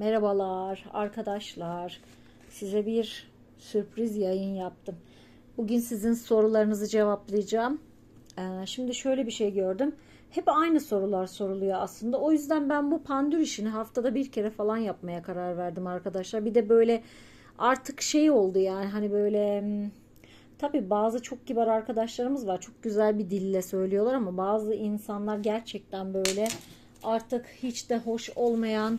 Merhabalar arkadaşlar. Size bir sürpriz yayın yaptım. Bugün sizin sorularınızı cevaplayacağım. Ee, şimdi şöyle bir şey gördüm. Hep aynı sorular soruluyor aslında. O yüzden ben bu pandür işini haftada bir kere falan yapmaya karar verdim arkadaşlar. Bir de böyle artık şey oldu yani hani böyle hmm, Tabii bazı çok kibar arkadaşlarımız var. Çok güzel bir dille söylüyorlar ama bazı insanlar gerçekten böyle artık hiç de hoş olmayan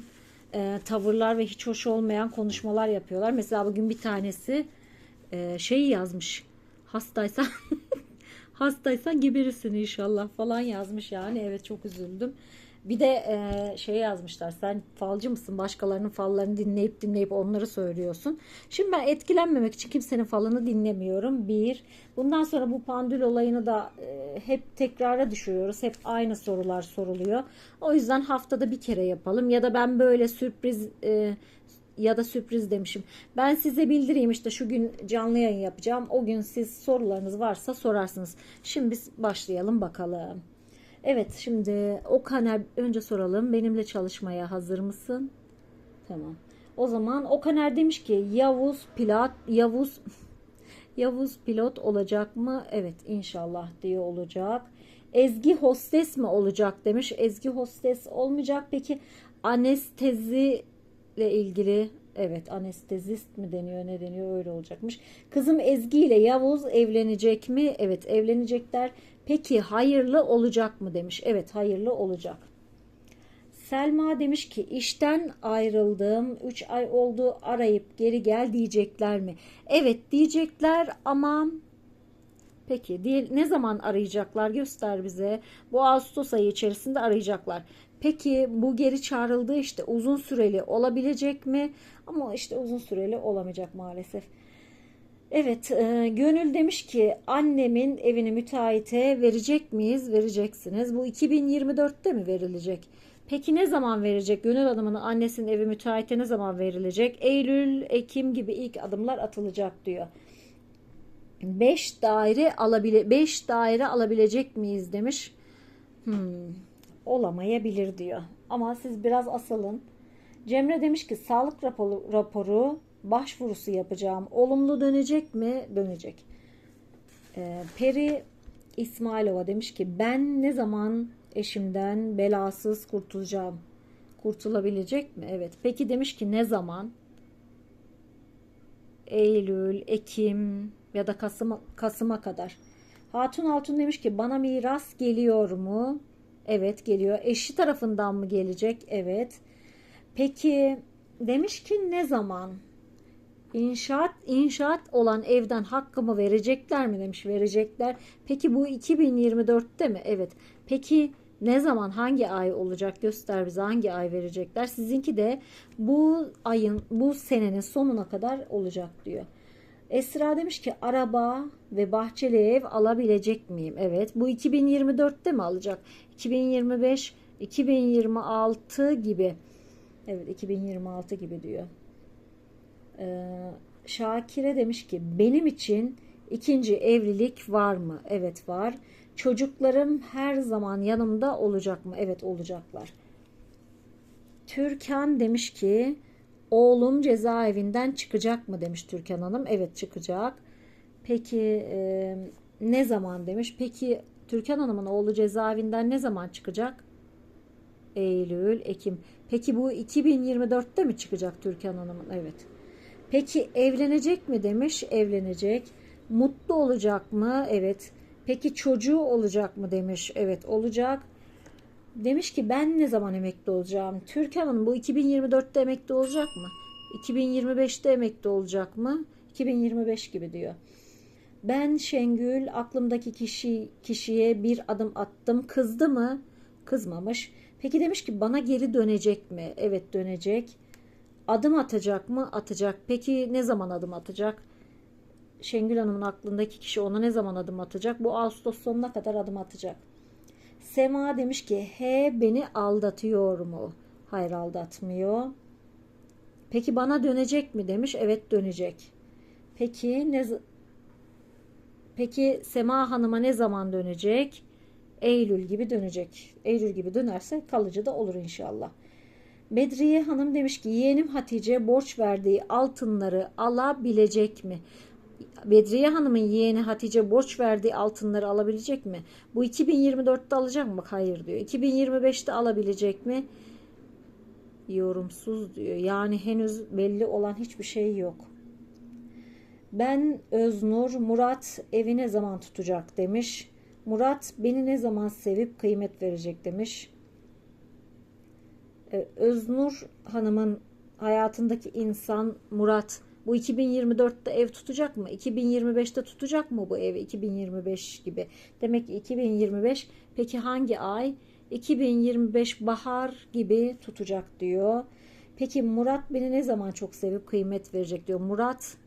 e, tavırlar ve hiç hoş olmayan konuşmalar yapıyorlar. Mesela bugün bir tanesi e, şey yazmış. Hastaysan hastaysan geberirsin inşallah falan yazmış yani. Evet çok üzüldüm. Bir de e, şey yazmışlar sen falcı mısın başkalarının fallarını dinleyip dinleyip onları söylüyorsun. Şimdi ben etkilenmemek için kimsenin falını dinlemiyorum. Bir. Bundan sonra bu pandül olayını da e, hep tekrara düşüyoruz. Hep aynı sorular soruluyor. O yüzden haftada bir kere yapalım. Ya da ben böyle sürpriz e, ya da sürpriz demişim. Ben size bildireyim işte şu gün canlı yayın yapacağım. O gün siz sorularınız varsa sorarsınız. Şimdi biz başlayalım bakalım. Evet şimdi o Kaner önce soralım. Benimle çalışmaya hazır mısın? Tamam. O zaman o Kaner demiş ki Yavuz pilot Yavuz Yavuz pilot olacak mı? Evet inşallah diye olacak. Ezgi hostes mi olacak demiş. Ezgi hostes olmayacak. Peki anestezi ile ilgili evet anestezist mi deniyor ne deniyor öyle olacakmış. Kızım Ezgi ile Yavuz evlenecek mi? Evet evlenecekler. Peki hayırlı olacak mı demiş. Evet hayırlı olacak. Selma demiş ki işten ayrıldım 3 ay oldu arayıp geri gel diyecekler mi? Evet diyecekler ama peki ne zaman arayacaklar göster bize. Bu Ağustos ayı içerisinde arayacaklar. Peki bu geri çağrıldığı işte uzun süreli olabilecek mi? Ama işte uzun süreli olamayacak maalesef. Evet, e, Gönül demiş ki annemin evini müteahhite verecek miyiz? Vereceksiniz. Bu 2024'te mi verilecek? Peki ne zaman verecek? Gönül Hanım'ın annesinin evi müteahhite ne zaman verilecek? Eylül, Ekim gibi ilk adımlar atılacak diyor. 5 daire alabile 5 daire alabilecek miyiz demiş. Hmm, olamayabilir diyor. Ama siz biraz asılın. Cemre demiş ki sağlık raporu, raporu başvurusu yapacağım. Olumlu dönecek mi? Dönecek. Ee, Peri İsmailova demiş ki ben ne zaman eşimden belasız kurtulacağım? Kurtulabilecek mi? Evet. Peki demiş ki ne zaman? Eylül, Ekim ya da Kasım Kasım'a kadar. Hatun Altun demiş ki bana miras geliyor mu? Evet geliyor. Eşi tarafından mı gelecek? Evet. Peki demiş ki ne zaman? İnşaat inşaat olan evden hakkımı verecekler mi demiş verecekler. Peki bu 2024'te mi? Evet. Peki ne zaman hangi ay olacak göster bize hangi ay verecekler. Sizinki de bu ayın bu senenin sonuna kadar olacak diyor. Esra demiş ki araba ve bahçeli ev alabilecek miyim? Evet. Bu 2024'te mi alacak? 2025, 2026 gibi. Evet 2026 gibi diyor. Ee, Şakire demiş ki benim için ikinci evlilik var mı? Evet var. Çocuklarım her zaman yanımda olacak mı? Evet olacaklar. Türkan demiş ki oğlum cezaevinden çıkacak mı demiş Türkan Hanım. Evet çıkacak. Peki e, ne zaman demiş. Peki Türkan Hanım'ın oğlu cezaevinden ne zaman çıkacak? Eylül, Ekim. Peki bu 2024'te mi çıkacak Türkan Hanım'ın? Evet. Peki evlenecek mi demiş? Evlenecek. Mutlu olacak mı? Evet. Peki çocuğu olacak mı demiş? Evet olacak. Demiş ki ben ne zaman emekli olacağım? Türkan Hanım bu 2024'te emekli olacak mı? 2025'te emekli olacak mı? 2025 gibi diyor. Ben Şengül aklımdaki kişi kişiye bir adım attım. Kızdı mı? Kızmamış. Peki demiş ki bana geri dönecek mi? Evet dönecek. Adım atacak mı? Atacak. Peki ne zaman adım atacak? Şengül Hanım'ın aklındaki kişi ona ne zaman adım atacak? Bu Ağustos sonuna kadar adım atacak. Sema demiş ki he beni aldatıyor mu? Hayır aldatmıyor. Peki bana dönecek mi demiş. Evet dönecek. Peki ne Peki Sema Hanım'a ne zaman dönecek? Eylül gibi dönecek. Eylül gibi dönerse kalıcı da olur inşallah. Bedriye Hanım demiş ki yeğenim Hatice borç verdiği altınları alabilecek mi? Bedriye Hanım'ın yeğeni Hatice borç verdiği altınları alabilecek mi? Bu 2024'te alacak mı? Hayır diyor. 2025'te alabilecek mi? Yorumsuz diyor. Yani henüz belli olan hiçbir şey yok. Ben Öznur, Murat evi ne zaman tutacak demiş. Murat beni ne zaman sevip kıymet verecek demiş. Ee, Öznur Hanım'ın hayatındaki insan Murat bu 2024'te ev tutacak mı? 2025'te tutacak mı bu ev 2025 gibi? Demek ki 2025 peki hangi ay? 2025 bahar gibi tutacak diyor. Peki Murat beni ne zaman çok sevip kıymet verecek diyor. Murat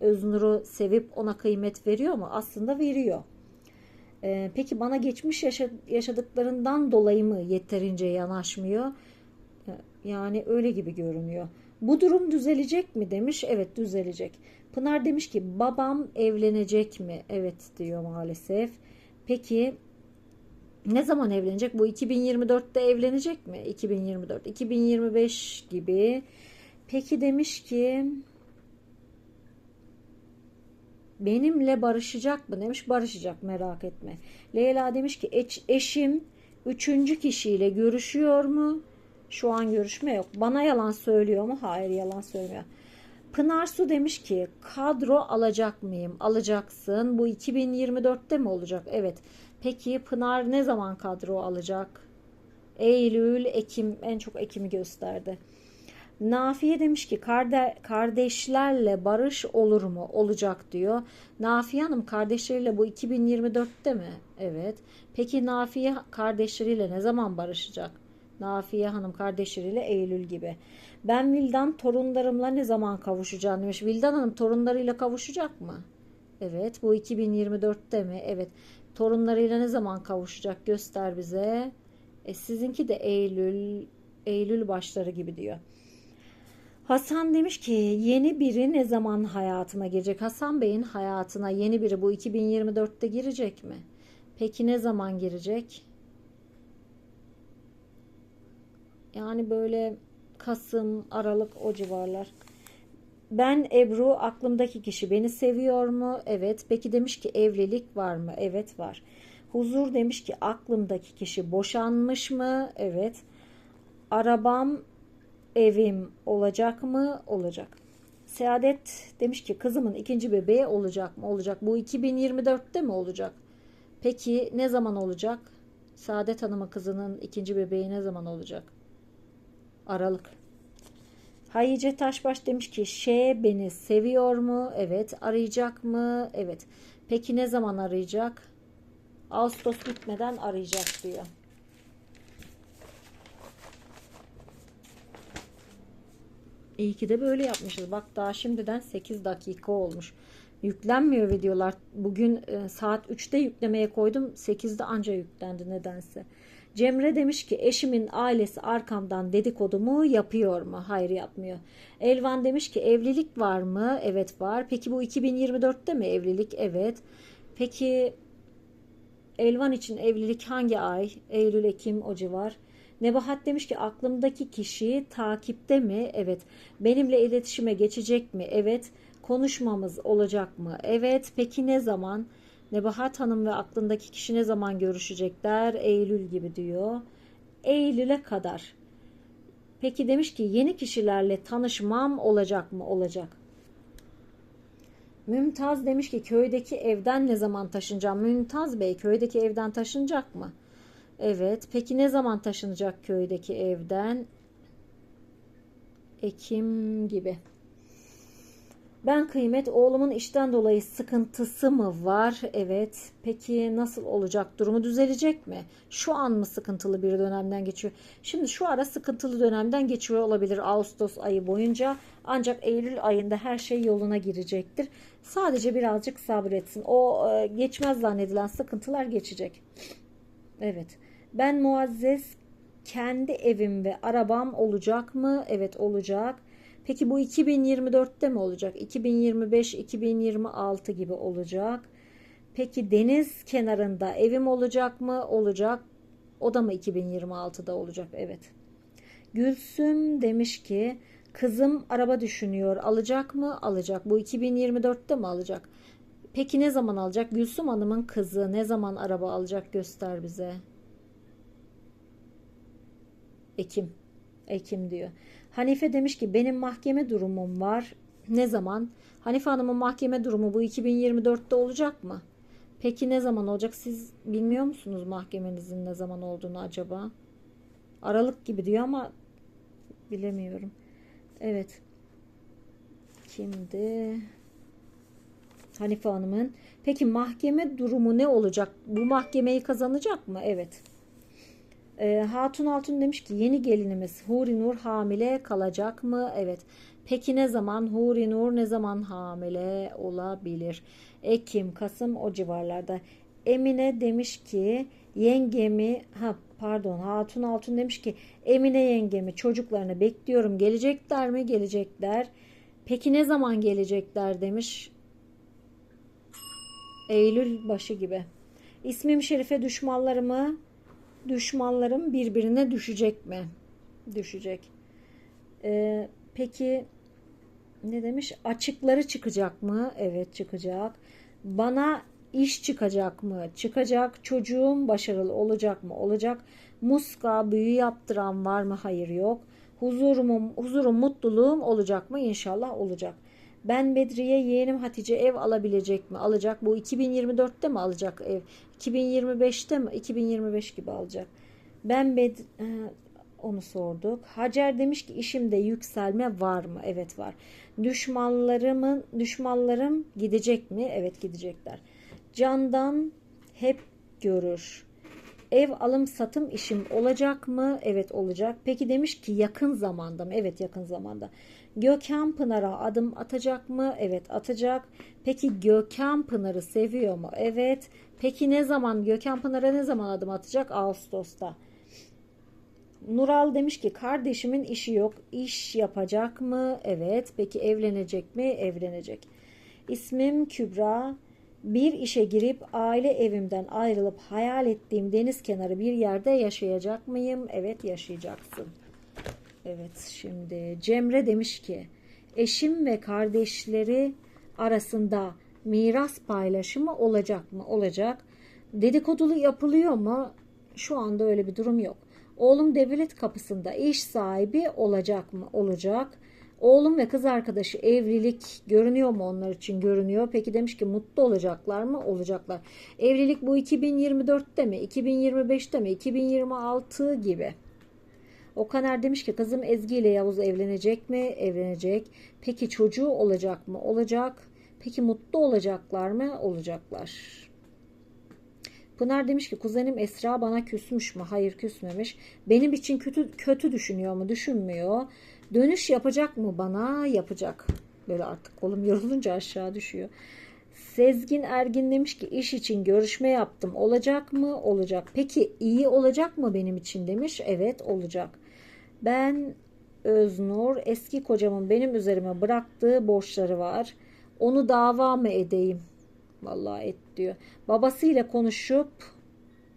Öznur'u sevip ona kıymet veriyor mu? Aslında veriyor. Ee, peki bana geçmiş yaşadıklarından dolayı mı yeterince yanaşmıyor? Yani öyle gibi görünüyor. Bu durum düzelecek mi demiş. Evet düzelecek. Pınar demiş ki babam evlenecek mi? Evet diyor maalesef. Peki ne zaman evlenecek? Bu 2024'te evlenecek mi? 2024, 2025 gibi. Peki demiş ki benimle barışacak mı demiş. Barışacak merak etme. Leyla demiş ki eşim üçüncü kişiyle görüşüyor mu? Şu an görüşme yok. Bana yalan söylüyor mu? Hayır yalan söylüyor. Pınar Su demiş ki kadro alacak mıyım? Alacaksın. Bu 2024'te mi olacak? Evet. Peki Pınar ne zaman kadro alacak? Eylül, Ekim en çok Ekim'i gösterdi. Nafiye demiş ki kardeşlerle barış olur mu? Olacak diyor. Nafiye Hanım kardeşleriyle bu 2024'te mi? Evet. Peki Nafiye kardeşleriyle ne zaman barışacak? Nafiye Hanım kardeşleriyle Eylül gibi. Ben Vildan torunlarımla ne zaman kavuşacağım demiş. Vildan Hanım torunlarıyla kavuşacak mı? Evet bu 2024'te mi? Evet. Torunlarıyla ne zaman kavuşacak göster bize. E, sizinki de Eylül Eylül başları gibi diyor. Hasan demiş ki yeni biri ne zaman hayatıma girecek? Hasan Bey'in hayatına yeni biri bu 2024'te girecek mi? Peki ne zaman girecek? Yani böyle Kasım, Aralık o civarlar. Ben Ebru aklımdaki kişi beni seviyor mu? Evet. Peki demiş ki evlilik var mı? Evet var. Huzur demiş ki aklımdaki kişi boşanmış mı? Evet. Arabam, evim olacak mı? Olacak. Saadet demiş ki kızımın ikinci bebeği olacak mı? Olacak. Bu 2024'te mi olacak? Peki ne zaman olacak? Saadet Hanım'ın kızının ikinci bebeği ne zaman olacak? Aralık. Hayice Taşbaş demiş ki şey beni seviyor mu? Evet. Arayacak mı? Evet. Peki ne zaman arayacak? Ağustos bitmeden arayacak diyor. İyi ki de böyle yapmışız. Bak daha şimdiden 8 dakika olmuş. Yüklenmiyor videolar. Bugün e, saat 3'te yüklemeye koydum. 8'de anca yüklendi nedense. Cemre demiş ki eşimin ailesi arkamdan dedikodumu yapıyor mu? Hayır yapmıyor. Elvan demiş ki evlilik var mı? Evet var. Peki bu 2024'te mi evlilik? Evet. Peki Elvan için evlilik hangi ay? Eylül, Ekim o civar. Nebahat demiş ki aklımdaki kişi takipte mi? Evet. Benimle iletişime geçecek mi? Evet. Konuşmamız olacak mı? Evet. Peki ne zaman? Nebahat Hanım ve aklındaki kişi ne zaman görüşecekler? Eylül gibi diyor. Eylül'e kadar. Peki demiş ki yeni kişilerle tanışmam olacak mı? Olacak. Mümtaz demiş ki köydeki evden ne zaman taşınacağım? Mümtaz Bey köydeki evden taşınacak mı? Evet. Peki ne zaman taşınacak köydeki evden? Ekim gibi. Ben kıymet oğlumun işten dolayı sıkıntısı mı var? Evet. Peki nasıl olacak? Durumu düzelecek mi? Şu an mı sıkıntılı bir dönemden geçiyor? Şimdi şu ara sıkıntılı dönemden geçiyor olabilir Ağustos ayı boyunca. Ancak Eylül ayında her şey yoluna girecektir. Sadece birazcık sabretsin. O e, geçmez zannedilen sıkıntılar geçecek. Evet. Ben Muazzez kendi evim ve arabam olacak mı? Evet olacak. Peki bu 2024'te mi olacak? 2025, 2026 gibi olacak. Peki deniz kenarında evim olacak mı? Olacak. O da mı 2026'da olacak? Evet. Gülsüm demiş ki kızım araba düşünüyor. Alacak mı? Alacak. Bu 2024'te mi alacak? Peki ne zaman alacak? Gülsüm Hanım'ın kızı ne zaman araba alacak göster bize. Ekim. Ekim diyor. Hanife demiş ki benim mahkeme durumum var. Ne zaman? Hanife Hanım'ın mahkeme durumu bu 2024'te olacak mı? Peki ne zaman olacak? Siz bilmiyor musunuz mahkemenizin ne zaman olduğunu acaba? Aralık gibi diyor ama bilemiyorum. Evet. Kimdi? Hanife Hanım'ın. Peki mahkeme durumu ne olacak? Bu mahkemeyi kazanacak mı? Evet. Ee, Hatun Altun demiş ki yeni gelinimiz Huri Nur hamile kalacak mı? Evet. Peki ne zaman Huri Nur ne zaman hamile olabilir? Ekim, Kasım o civarlarda. Emine demiş ki yengemi ha pardon Hatun Altun demiş ki Emine yengemi çocuklarını bekliyorum. Gelecekler mi? Gelecekler. Peki ne zaman gelecekler demiş. Eylül başı gibi. İsmim Şerife düşmanlarımı düşmanlarım birbirine düşecek mi? Düşecek. Ee, peki ne demiş? Açıkları çıkacak mı? Evet çıkacak. Bana iş çıkacak mı? Çıkacak. Çocuğum başarılı olacak mı? Olacak. Muska büyü yaptıran var mı? Hayır yok. Huzurum, huzurum, mutluluğum olacak mı? İnşallah olacak. Ben Bedriye yeğenim Hatice ev alabilecek mi? Alacak. Bu 2024'te mi alacak ev? 2025'te mi? 2025 gibi alacak. Ben Bed e, onu sorduk. Hacer demiş ki işimde yükselme var mı? Evet var. Düşmanlarımın düşmanlarım gidecek mi? Evet gidecekler. Candan hep görür. Ev alım satım işim olacak mı? Evet olacak. Peki demiş ki yakın zamanda mı? Evet yakın zamanda. Gökhan Pınar'a adım atacak mı? Evet atacak. Peki Gökhan Pınar'ı seviyor mu? Evet. Peki ne zaman Gökhan Pınar'a ne zaman adım atacak? Ağustos'ta. Nural demiş ki kardeşimin işi yok. İş yapacak mı? Evet. Peki evlenecek mi? Evlenecek. İsmim Kübra. Bir işe girip aile evimden ayrılıp hayal ettiğim deniz kenarı bir yerde yaşayacak mıyım? Evet yaşayacaksın. Evet şimdi Cemre demiş ki eşim ve kardeşleri arasında miras paylaşımı olacak mı? Olacak. Dedikodulu yapılıyor mu? Şu anda öyle bir durum yok. Oğlum devlet kapısında iş sahibi olacak mı? Olacak. Oğlum ve kız arkadaşı evlilik görünüyor mu onlar için? Görünüyor. Peki demiş ki mutlu olacaklar mı? Olacaklar. Evlilik bu 2024'te mi? 2025'te mi? 2026 gibi. Okaner demiş ki kızım Ezgi ile Yavuz evlenecek mi? Evlenecek. Peki çocuğu olacak mı? Olacak. Peki mutlu olacaklar mı? Olacaklar. Pınar demiş ki kuzenim Esra bana küsmüş mü? Hayır küsmemiş. Benim için kötü kötü düşünüyor mu? Düşünmüyor. Dönüş yapacak mı bana? Yapacak. Böyle artık kolum yorulunca aşağı düşüyor. Sezgin Ergin demiş ki iş için görüşme yaptım. Olacak mı? Olacak. Peki iyi olacak mı benim için demiş. Evet olacak. Ben Öznur eski kocamın benim üzerime bıraktığı borçları var. Onu dava mı edeyim? Vallahi et diyor. Babasıyla konuşup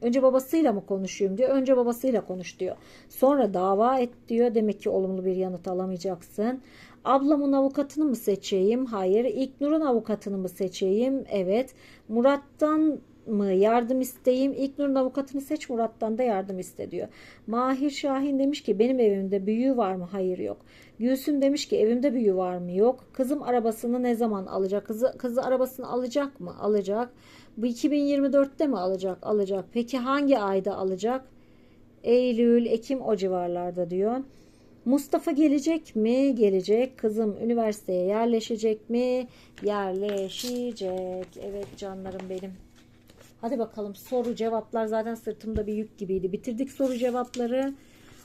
önce babasıyla mı konuşayım diyor. Önce babasıyla konuş diyor. Sonra dava et diyor. Demek ki olumlu bir yanıt alamayacaksın. Ablamın avukatını mı seçeyim? Hayır. İlknur'un avukatını mı seçeyim? Evet. Murat'tan mı yardım isteyeyim? İlknur'un avukatını seç Murat'tan da yardım iste diyor. Mahir Şahin demiş ki benim evimde büyü var mı? Hayır yok. Gülsüm demiş ki evimde büyü var mı? Yok. Kızım arabasını ne zaman alacak? Kızı, kızı arabasını alacak mı? Alacak. Bu 2024'te mi alacak? Alacak. Peki hangi ayda alacak? Eylül, Ekim o civarlarda diyor. Mustafa gelecek mi? Gelecek. Kızım üniversiteye yerleşecek mi? Yerleşecek. Evet canlarım benim. Hadi bakalım soru cevaplar zaten sırtımda bir yük gibiydi. Bitirdik soru cevapları.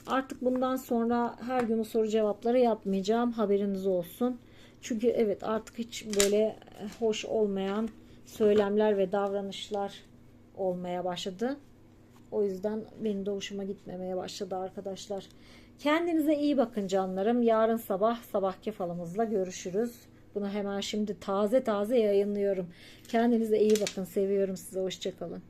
Artık bundan sonra her gün soru cevapları yapmayacağım. Haberiniz olsun. Çünkü evet artık hiç böyle hoş olmayan söylemler ve davranışlar olmaya başladı. O yüzden benim de hoşuma gitmemeye başladı arkadaşlar. Kendinize iyi bakın canlarım. Yarın sabah sabahki falımızla görüşürüz. Bunu hemen şimdi taze taze yayınlıyorum. Kendinize iyi bakın. Seviyorum sizi. Hoşçakalın.